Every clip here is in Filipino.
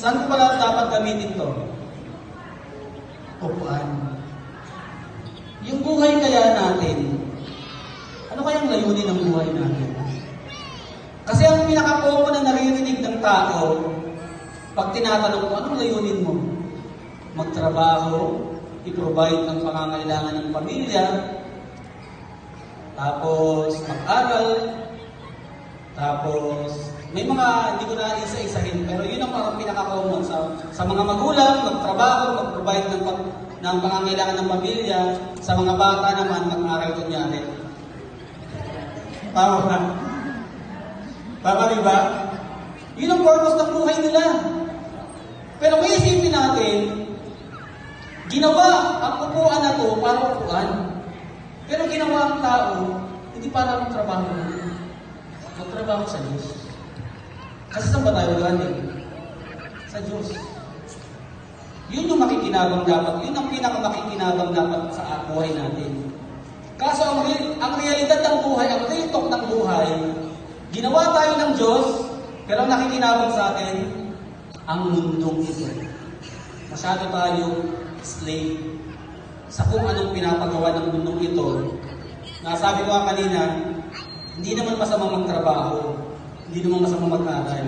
Saan ko pala dapat gamitin to? Upuan. Yung buhay kaya natin, ano kayang layunin ng buhay natin? Kasi ang pinaka-common na naririnig ng tao, pag tinatanong mo, anong layunin mo? Magtrabaho, i-provide ng pangangailangan ng pamilya, tapos mag-aral, tapos may mga, hindi ko na isa-isahin, pero yun ang parang pinaka-common sa, sa mga magulang, magtrabaho, mag-provide ng, pang- ng pangangailangan ng pamilya, sa mga bata naman, mag-aral kunyari. Tama ba? Tama di ba? Yun ang purpose ng buhay nila. Pero kung isipin natin, ginawa ang upuan na to para upuan. Pero ginawa ang tao, hindi para magtrabaho. Magtrabaho sa Diyos. Kasi saan ba tayo galing? Sa Diyos. Yun yung makikinabang dapat. Yun ang pinakamakikinabang dapat sa buhay natin. Kaso ang, ang realidad ng buhay, ang real ng buhay, ginawa tayo ng Diyos, pero ang nakikinabang sa atin, ang mundong ito. Masyado tayo slave sa kung anong pinapagawa ng mundong ito. Nasabi ko nga kanina, hindi naman masama magtrabaho, hindi naman masama mag-aral.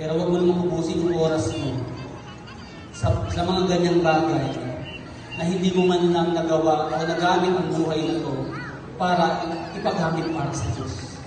Pero huwag mo naman ubusin yung oras mo sa, sa mga ganyang bagay na hindi mo man lang nagawa o nagamit ang buhay na to para ipaghamit para sa Diyos.